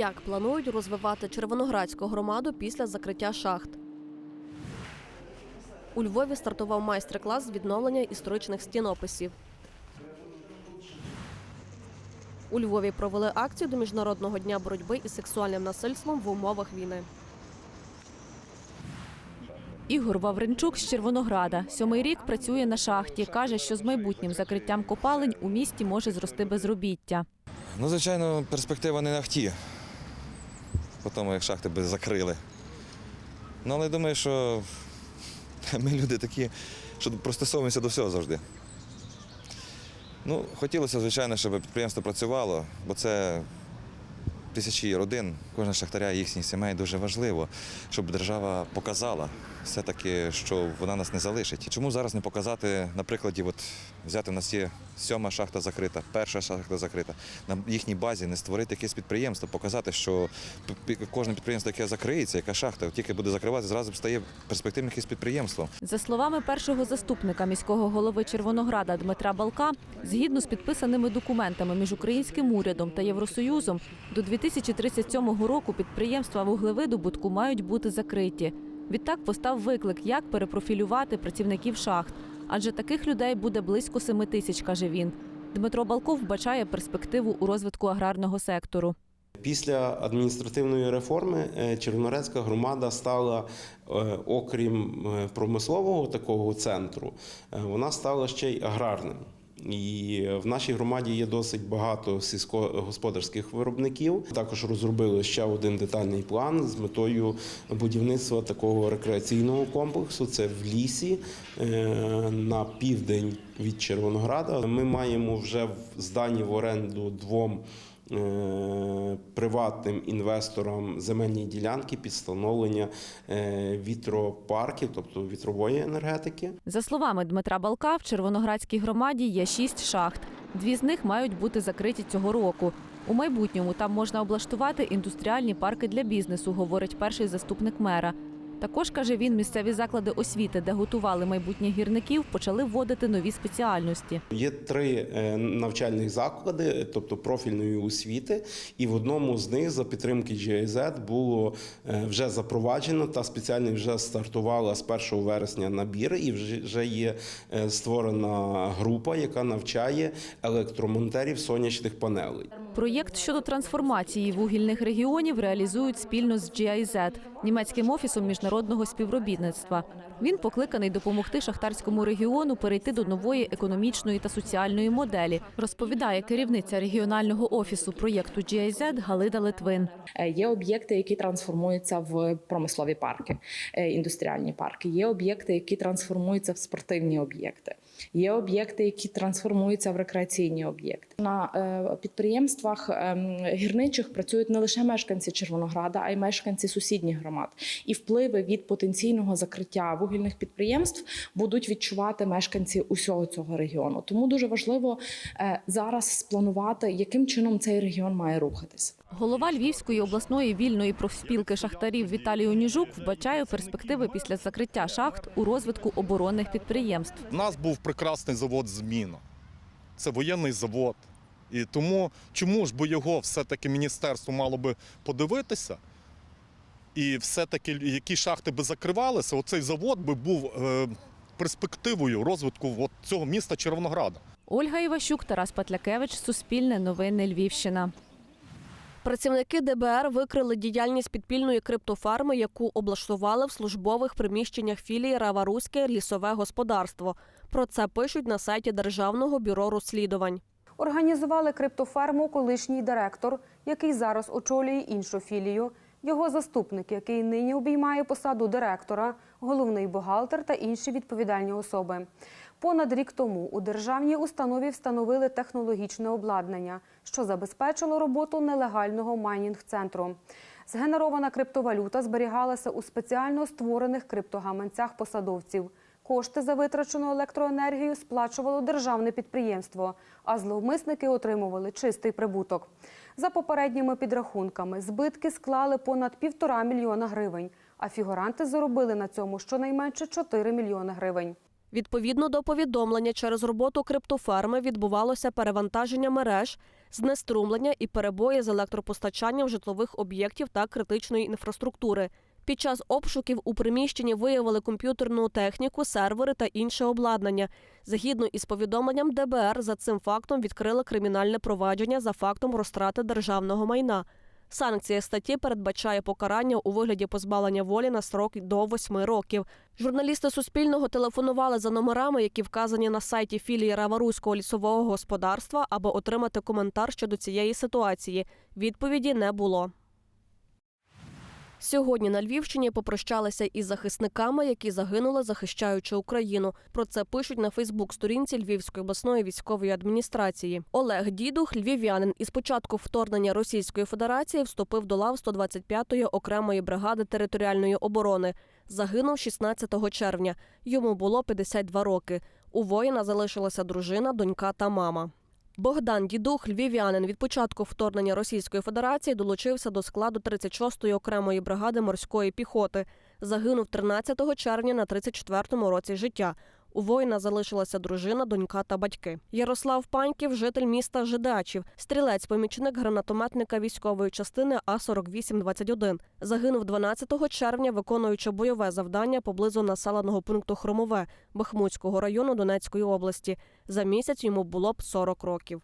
Як планують розвивати Червоноградську громаду після закриття шахт? У Львові стартував майстер-клас з відновлення історичних стінописів. У Львові провели акцію до Міжнародного дня боротьби із сексуальним насильством в умовах війни. Ігор Вавренчук з Червонограда. Сьомий рік працює на шахті. Каже, що з майбутнім закриттям копалень у місті може зрости безробіття. Ну, звичайно, перспектива не ахті, по тому, як шахти би закрили. Ну, але думаю, що ми люди такі, що пристосовуємося до всього завжди. Ну, хотілося, звичайно, щоб підприємство працювало, бо це тисячі родин, кожна шахтаря, їхніх сімей дуже важливо, щоб держава показала все-таки, що вона нас не залишить. Чому зараз не показати, на прикладі, от взяти у нас є сьома шахта закрита, перша шахта закрита, на їхній базі не створити якесь підприємство, показати, що кожне підприємство, яке закриється, яка шахта, тільки буде закривати, зразу стає перспективним якесь підприємство. За словами першого заступника міського голови Червонограда Дмитра Балка, згідно з підписаними документами між українським урядом та Євросоюзом, до 2037 року підприємства вуглевидобутку мають бути закриті. Відтак постав виклик, як перепрофілювати працівників шахт, адже таких людей буде близько 7 тисяч, каже він. Дмитро Балков вбачає перспективу у розвитку аграрного сектору. Після адміністративної реформи е, Червоноградська громада стала, е, окрім е, промислового такого центру, вона стала ще й аграрним. І в нашій громаді є досить багато сільськогосподарських виробників. Також розробили ще один детальний план з метою будівництва такого рекреаційного комплексу. Це в лісі е, на південь від Червонограда. Ми маємо вже в- здані в оренду двом приватним інвесторам земельні ділянки під встановлення е, вітропарків, тобто вітрової енергетики. За словами Дмитра Балка, в Червоноградській громаді є шість шахт. Дві з них мають бути закриті цього року. У майбутньому там можна облаштувати індустріальні парки для бізнесу, говорить перший заступник мера. Також каже він, місцеві заклади освіти, де готували майбутніх гірників, почали вводити нові спеціальності. Є три е, навчальних заклади, тобто профільної освіти, і в одному з них за підтримки GIZ було е, вже запроваджено та спеціально вже стартувала з 1 вересня набір, і вже вже є е, створена група, яка навчає електромонтерів сонячних панелей. Проєкт щодо трансформації вугільних регіонів реалізують спільно з GIZ – німецьким офісом міжнародного співробітництва. Він покликаний допомогти шахтарському регіону перейти до нової економічної та соціальної моделі, розповідає керівниця регіонального офісу проєкту GIZ Галина Литвин. Е, Є об'єкти, які трансформуються в промислові парки, е, індустріальні парки. Є об'єкти, які трансформуються в спортивні об'єкти. Є об'єкти, які трансформуються в рекреаційні об'єкти. На е, підприємствах ем, гірничих працюють не лише мешканці Червонограда, а й мешканці сусідніх громад. І впливи від потенційного закриття вугільних підприємств будуть відчувати мешканці усього цього регіону. Тому дуже важливо е, зараз спланувати, яким чином цей регіон має рухатись. Голова Львівської обласної вільної профспілки шахтарів Віталій Оніжук вбачає перспективи після закриття шахт у розвитку оборонних підприємств. У нас був прекрасний завод Зміна. Це воєнний завод. І тому чому ж би його все-таки міністерство мало би подивитися? І все-таки які шахти би закривалися, оцей завод би був е, перспективою розвитку от цього міста Червонограда. Ольга Іващук, Тарас Патлякевич, Суспільне новини Львівщина. Працівники ДБР викрили діяльність підпільної криптофарми, яку облаштували в службових приміщеннях філії Раваруське лісове господарство. Про це пишуть на сайті Державного бюро розслідувань. Організували криптоферму колишній директор, який зараз очолює іншу філію, його заступник, який нині обіймає посаду директора, головний бухгалтер та інші відповідальні особи. Понад рік тому у державній установі встановили технологічне обладнання, що забезпечило роботу нелегального майнінг-центру. Згенерована криптовалюта зберігалася у спеціально створених криптогаманцях посадовців. Кошти за витрачену електроенергію сплачувало державне підприємство, а зловмисники отримували чистий прибуток. За попередніми підрахунками, збитки склали понад півтора мільйона гривень, а фігуранти заробили на цьому щонайменше 4 мільйони гривень. Відповідно до повідомлення, через роботу криптоферми відбувалося перевантаження мереж, знеструмлення і перебої з електропостачанням житлових об'єктів та критичної інфраструктури. Під час обшуків у приміщенні виявили комп'ютерну техніку, сервери та інше обладнання. Згідно із повідомленням ДБР, за цим фактом відкрили кримінальне провадження за фактом розтрати державного майна. Санкція статті передбачає покарання у вигляді позбавлення волі на срок до восьми років. Журналісти Суспільного телефонували за номерами, які вказані на сайті філії Раваруського лісового господарства, аби отримати коментар щодо цієї ситуації. Відповіді не було. Сьогодні на Львівщині попрощалися із захисниками, які загинули, захищаючи Україну. Про це пишуть на Фейсбук-сторінці Львівської обласної військової адміністрації. Олег Дідух, львів'янин, із початку вторгнення Російської Федерації вступив до лав 125-ї окремої бригади територіальної оборони. Загинув 16 червня. Йому було 52 роки. У воїна залишилася дружина, донька та мама. Богдан Дідух, львів'янин, від початку вторгнення Російської Федерації долучився до складу 36-ї окремої бригади морської піхоти. Загинув 13 червня на 34-му році життя. У воїна залишилася дружина, донька та батьки. Ярослав Паньків, житель міста Жидачів, стрілець, помічник гранатометника військової частини А 4821 Загинув 12 червня, виконуючи бойове завдання поблизу населеного пункту Хромове Бахмутського району Донецької області. За місяць йому було б 40 років.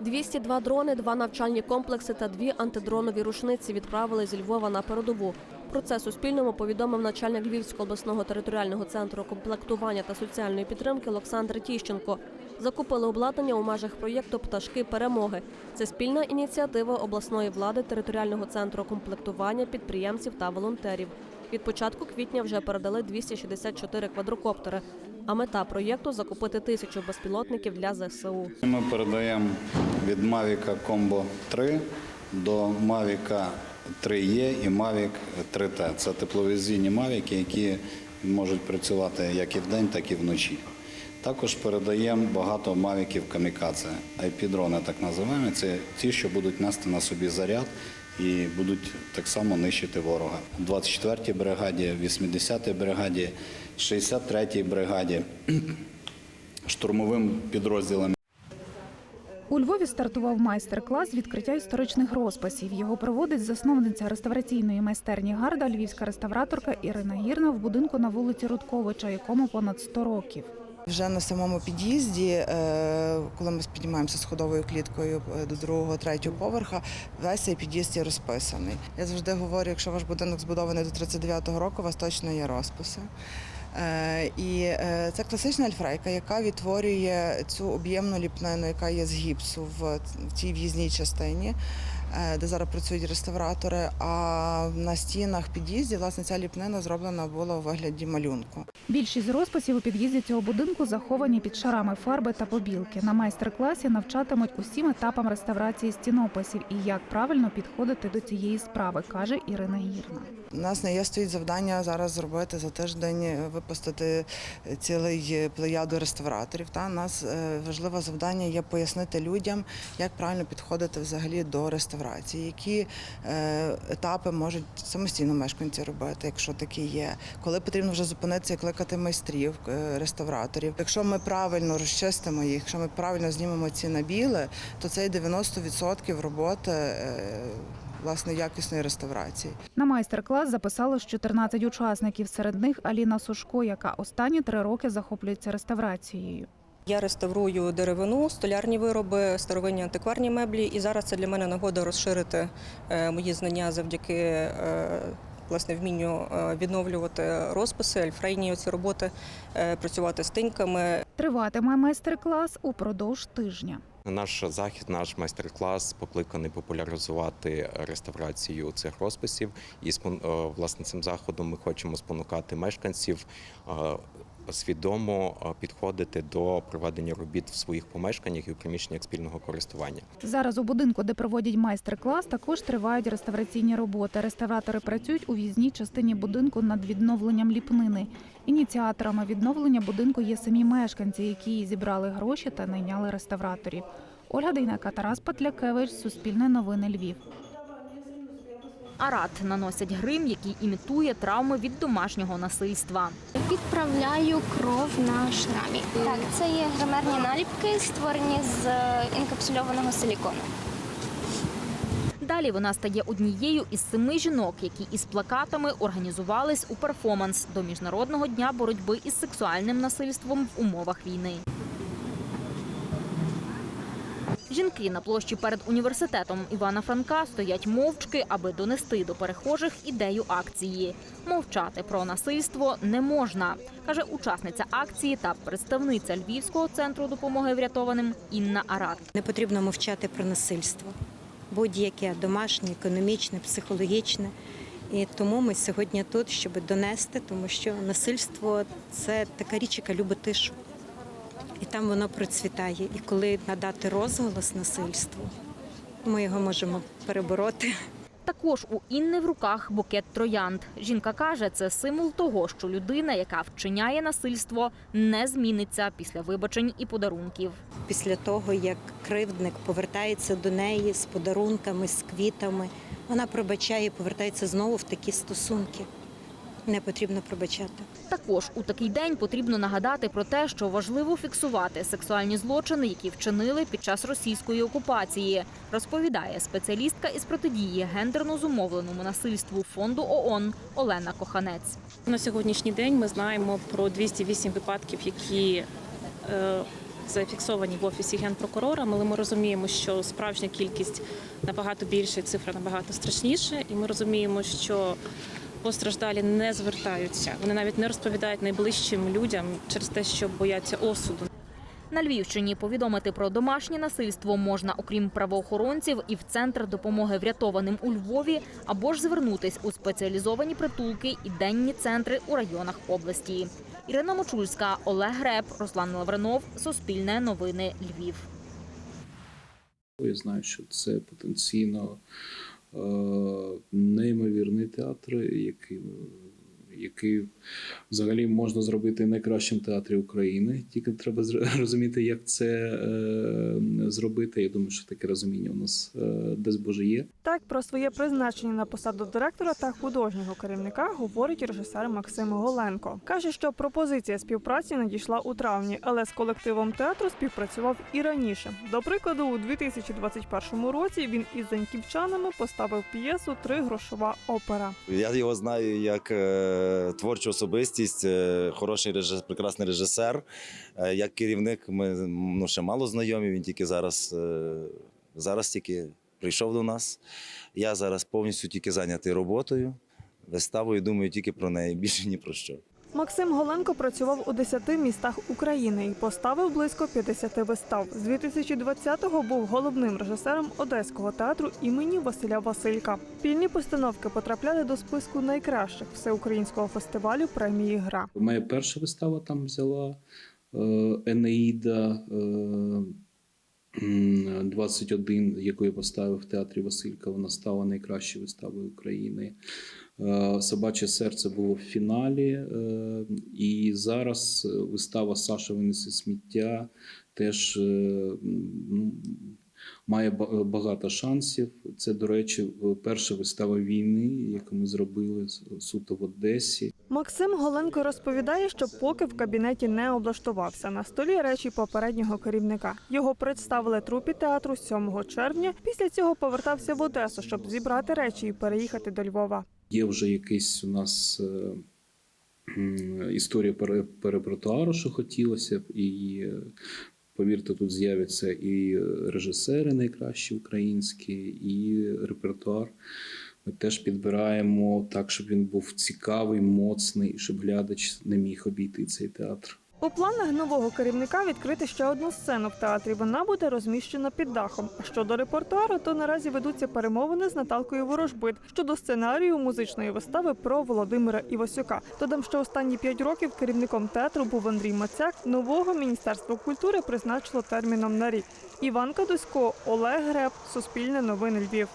202 дрони, два навчальні комплекси та дві антидронові рушниці відправили зі Львова на передову. Про це Суспільному повідомив начальник Львівського обласного територіального центру комплектування та соціальної підтримки Олександр Тіщенко. Закупили обладнання у межах проєкту Пташки перемоги. Це спільна ініціатива обласної влади, територіального центру комплектування, підприємців та волонтерів. Від початку квітня вже передали 264 квадрокоптери. А мета проєкту закупити тисячу безпілотників для ЗСУ. Ми передаємо від Mavic Combo 3 до Mavic 3E і Mavic 3T. Це тепловізійні Mavic, які можуть працювати як і вдень, так і вночі. Також передаємо багато мавіків камікадзе, IP-дрони так називаємо. Це ті, що будуть нести на собі заряд і будуть так само нищити ворога. 24-й бригаді, 80-й бригаді, 63-й бригаді, штурмовим підрозділам У Львові стартував майстер-клас відкриття історичних розписів. Його проводить засновниця реставраційної майстерні Гарда, львівська реставраторка Ірина Гірна в будинку на вулиці Рудковича, якому понад 100 років. Вже на самому під'їзді, е, коли ми піднімаємося сходовою кліткою е, до другого, третього поверха, весь цей під'їзд є розписаний. Я завжди говорю, якщо ваш будинок збудований до 39-го року, у вас точно є розписи. Е, І е, це класична альфрейка, яка відтворює цю об'ємну ліпнину, яка є з гіпсу в цій в'їзній частині, де зараз працюють реставратори. А на стінах під'їзді власне ця ліпнина зроблена була у вигляді малюнку. Більшість розписів у під'їзді цього будинку заховані під шарами фарби та побілки. На майстер-класі навчатимуть усім етапам реставрації стінописів і як правильно підходити до цієї справи, каже Ірина Гірна. У нас не є стоїть завдання зараз зробити за тиждень, е, випустити цілий е, плеяду реставраторів. Та нас е, важливе завдання є пояснити людям, як правильно підходити взагалі до реставрації, які е, етапи можуть самостійно мешканці робити, якщо такі є. Коли потрібно вже зупинитися і кликати майстрів, е, реставраторів. Якщо ми правильно розчистимо їх, якщо ми правильно знімемо ці набіли, то це й 90% роботи. е, Власне, якісної реставрації. На майстер-клас записалось 14 учасників. Серед них Аліна Сушко, яка останні три роки захоплюється реставрацією. Я реставрую деревину, столярні вироби, старовинні антикварні меблі. І зараз це для мене нагода розширити е, мої знання завдяки е, власне вмінню е, відновлювати розписи, альфрейні оці роботи, працювати з тиньками. Триватиме майстер-клас упродовж тижня. Наш захід, наш майстер-клас покликаний популяризувати реставрацію цих розписів. І спон- власне цим заходом ми хочемо спонукати мешканців свідомо е, підходити до проведення робіт в своїх помешканнях і в приміщеннях спільного користування. Зараз у будинку, де проводять майстер-клас, також тривають реставраційні роботи. Реставратори працюють у в'їзній частині будинку над відновленням ліпнини. Ініціаторами відновлення будинку є самі мешканці, які зібрали гроші та найняли реставраторів. Ольга Дейнека, Тарас Патлякевич, Суспільне новини Львів. Арат наносять грим, який імітує травми від домашнього насильства. Відправляю кров на шрамі. Так, це є гримерні наліпки, створені з е, інкапсульованого силікону. Далі вона стає однією із семи жінок, які із плакатами організувались у перформанс до міжнародного дня боротьби із сексуальним насильством в умовах війни. Жінки на площі перед університетом Івана Франка стоять мовчки, аби донести до перехожих ідею акції. Мовчати про насильство не можна, каже учасниця акції та представниця Львівського центру допомоги врятованим Інна Арат. Не потрібно мовчати про насильство, будь-яке домашнє, економічне, психологічне. І тому ми сьогодні тут, щоб донести, тому що насильство це така річ, яка любить тишу. І там воно процвітає. І коли надати розголос насильству, ми його можемо перебороти. Також у Інни в руках букет троянд. Жінка каже, це символ того, що людина, яка вчиняє насильство, не зміниться після вибачень і подарунків. Після того, як кривдник повертається до неї з подарунками, з квітами, вона пробачає і повертається знову в такі стосунки. Не потрібно пробачати. Також у такий день потрібно нагадати про те, що важливо фіксувати сексуальні злочини, які вчинили під час російської окупації, розповідає спеціалістка із протидії гендерно зумовленому насильству фонду ООН Олена Коханець. На сьогоднішній день ми знаємо про 208 випадків, які е, зафіксовані в офісі генпрокурора. Але ми розуміємо, що справжня кількість набагато більша, цифра набагато страшніша, і ми розуміємо, що постраждалі не звертаються. Вони навіть не розповідають найближчим людям через те, що бояться осуду. На Львівщині повідомити про домашнє насильство можна, окрім правоохоронців, і в центр допомоги врятованим у Львові, або ж звернутись у спеціалізовані притулки і денні центри у районах області. Ірина Мочульська, Олег Греб, Руслан Лавренов, Суспільне новини Львів. Я знаю, що це потенційно неймовірний театр, який, який взагалі можна зробити найкращим театрі України. Тільки треба розуміти, як це е, зробити. Я думаю, що таке розуміння у нас е, десь боже є. Так про своє призначення на посаду директора та художнього керівника говорить режисер Максим Голенко. каже, що пропозиція співпраці надійшла у травні, але з колективом театру співпрацював і раніше. До прикладу, у 2021 році він із заньківчанами поставив п'єсу Три грошова опера. Я його знаю як творчу особистість, е, хороший режисер, прекрасний режисер. Е, як керівник, ми ну, ще мало знайомі. Він тільки зараз, е, зараз тільки прийшов до нас. Я зараз повністю тільки зайнятий роботою, виставою, думаю тільки про неї, більше ні про що. Максим Голенко працював у 10 містах України і поставив близько 50 вистав. З 2020-го був головним режисером Одеського театру імені Василя Василька. Спільні постановки потрапляли до списку найкращих всеукраїнського фестивалю премії Гра. Моя перша вистава там взяла е, Енеїда е, 21, яку я поставив в театрі Василька. Вона стала найкращою виставою України. Е, Собаче серце було в фіналі. е, І зараз вистава Саша винесе сміття теж е, ну, має багато шансів. Це, до речі, перша вистава війни, яку ми зробили суто в Одесі. Максим Голенко розповідає, що поки в кабінеті не облаштувався на столі речі попереднього керівника. Його представили трупі театру 7 червня. Після цього повертався в Одесу, щоб зібрати речі і переїхати до Львова. Є вже якийсь у нас е, історія пере- перепертуару, що хотілося б, і е, повірте, тут з'являться і режисери найкращі українські, і репертуар. Ми теж підбираємо так, щоб він був цікавий, моцний, щоб глядач не міг обійти цей театр. У планах нового керівника відкрити ще одну сцену в театрі. Вона буде розміщена під дахом. А щодо репертуару, то наразі ведуться перемовини з Наталкою Ворожбит щодо сценарію музичної вистави про Володимира Івасюка. Додам, що останні п'ять років керівником театру був Андрій Мацяк. Нового міністерство культури призначило терміном на рік. Іван Кадусько, Олег Греб, Суспільне новини Львів.